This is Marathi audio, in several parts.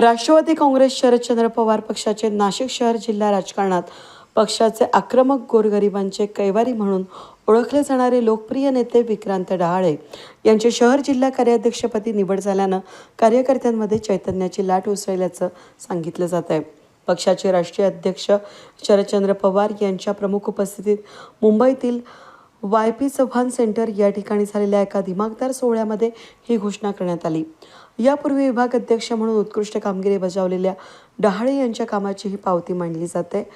राष्ट्रवादी काँग्रेस शरदचंद्र पवार पक्षाचे नाशिक शहर जिल्हा राजकारणात पक्षाचे आक्रमक गोरगरिबांचे कैवारी म्हणून ओळखले जाणारे लोकप्रिय नेते विक्रांत डहाळे यांचे शहर जिल्हा कार्याध्यक्षपदी निवड झाल्यानं कार्यकर्त्यांमध्ये चैतन्याची लाट उसळल्याचं सांगितलं जात आहे. पक्षाचे राष्ट्रीय अध्यक्ष शरदचंद्र पवार यांच्या प्रमुख उपस्थितीत मुंबईतील वाय पी चव्हाण सेंटर या ठिकाणी झालेल्या एका दिमागदार सोहळ्यामध्ये ही घोषणा करण्यात आली. यापूर्वी विभाग अध्यक्ष म्हणून उत्कृष्ट कामगिरी बजावलेल्या डहाळे यांच्या कामाची ही पावती मांडली जाते.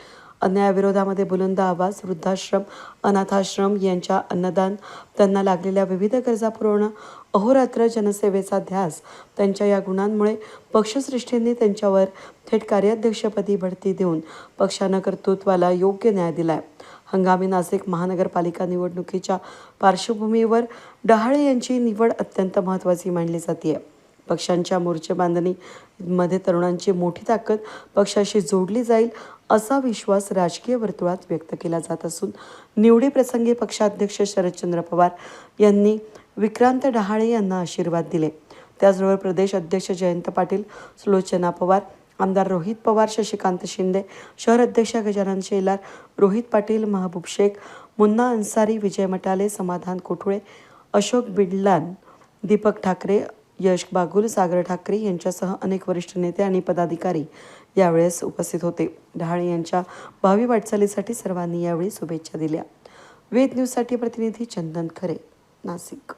अन्यायाविरोधामध्ये बुलंद आवाज वृद्धाश्रम अनाथाश्रम यांच्या अन्नदान त्यांना लागलेल्या विविध गरजा पुरवणं अहोरात्र जनसेवेचा ध्यास त्यांच्या या गुणांमुळे पक्षश्रेष्ठींनी त्यांच्यावर थेट कार्याध्यक्षपदी भरती देऊन पक्षानं कर्तृत्वाला योग्य न्याय दिलाय. हंगामी नाशिक महानगरपालिका निवडणुकीच्या पार्श्वभूमीवर डहाळे यांची निवड अत्यंत महत्त्वाची मानली जाते पक्षांच्या मोर्चे बांधणीमध्ये तरुणांची मोठी ताकद पक्षाशी जोडली जाईल असा विश्वास राजकीय वर्तुळात व्यक्त केला जात असून निवडीप्रसंगी पक्षाध्यक्ष शरदचंद्र पवार यांनी विक्रांत डहाळे यांना आशीर्वाद दिले. त्याचबरोबर प्रदेश अध्यक्ष जयंत पाटील सुलोचना पवार आमदार रोहित पवार शशिकांत शिंदे शहर अध्यक्ष गजानन शेलार रोहित पाटील महबूब शेख मुन्ना अन्सारी विजय मटाले समाधान कोठुळे अशोक बिडलान दीपक ठाकरे यश बागुल सागर ठाकरे यांच्यासह अनेक वरिष्ठ नेते आणि पदाधिकारी यावेळेस उपस्थित होते. डहाळे यांच्या भावी वाटचालीसाठी सर्वांनी यावेळी शुभेच्छा दिल्या. वेद न्यूजसाठी प्रतिनिधी चंदन खरे नाशिक.